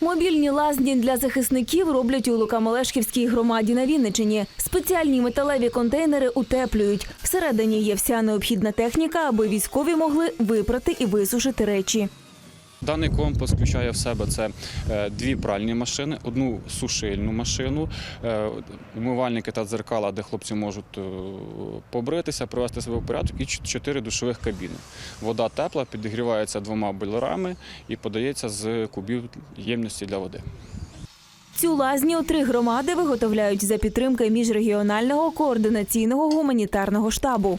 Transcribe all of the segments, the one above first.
Мобільні лазні для захисників роблять у Лукамолешківській громаді на Вінничині. Спеціальні металеві контейнери утеплюють. Всередині є вся необхідна техніка, аби військові могли випрати і висушити речі. Даний комплекс включає в себе це е, дві пральні машини, одну сушильну машину, е, умивальники та дзеркала, де хлопці можуть е, побритися, привести себе в порядок, і чотири душових кабіни. Вода тепла, підігрівається двома бойлерами і подається з кубів ємності для води. Цю лазню три громади виготовляють за підтримки міжрегіонального координаційного гуманітарного штабу.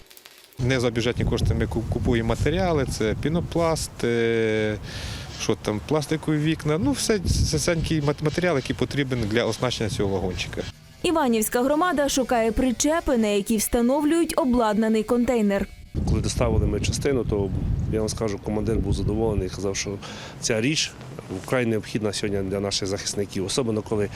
Не за бюджетні кошти ми купуємо матеріали, це пінопласт, що там, пластикові вікна, ну все всенький мат- матеріал, який потрібен для оснащення цього вагончика. Іванівська громада шукає причепи, на які встановлюють обладнаний контейнер. Коли доставили ми частину, то я вам скажу, командир був задоволений і казав, що ця річ вкрай необхідна сьогодні для наших захисників, особливо коли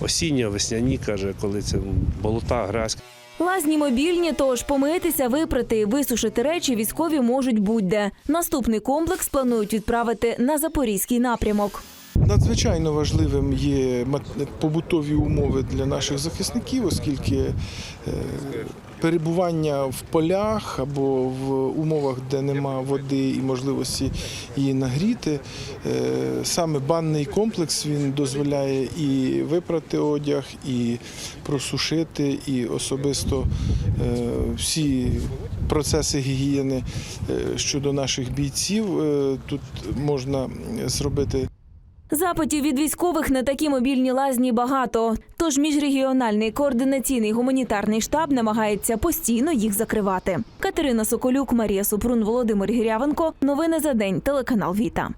осіння, весняні, каже, коли це болота, грязь. Лазні мобільні, тож помитися, випрати висушити речі військові можуть будь-де. Наступний комплекс планують відправити на запорізький напрямок. Надзвичайно важливим є побутові умови для наших захисників, оскільки е, перебування в полях або в умовах, де нема води і можливості її нагріти, е, саме банний комплекс він дозволяє і випрати одяг, і просушити, і особисто е, всі процеси гігієни е, щодо наших бійців тут можна зробити. Запитів від військових на такі мобільні лазні багато. Тож міжрегіональний координаційний гуманітарний штаб намагається постійно їх закривати. Катерина Соколюк, Марія Супрун, Володимир Гірявенко. Новини за день. Телеканал Віта.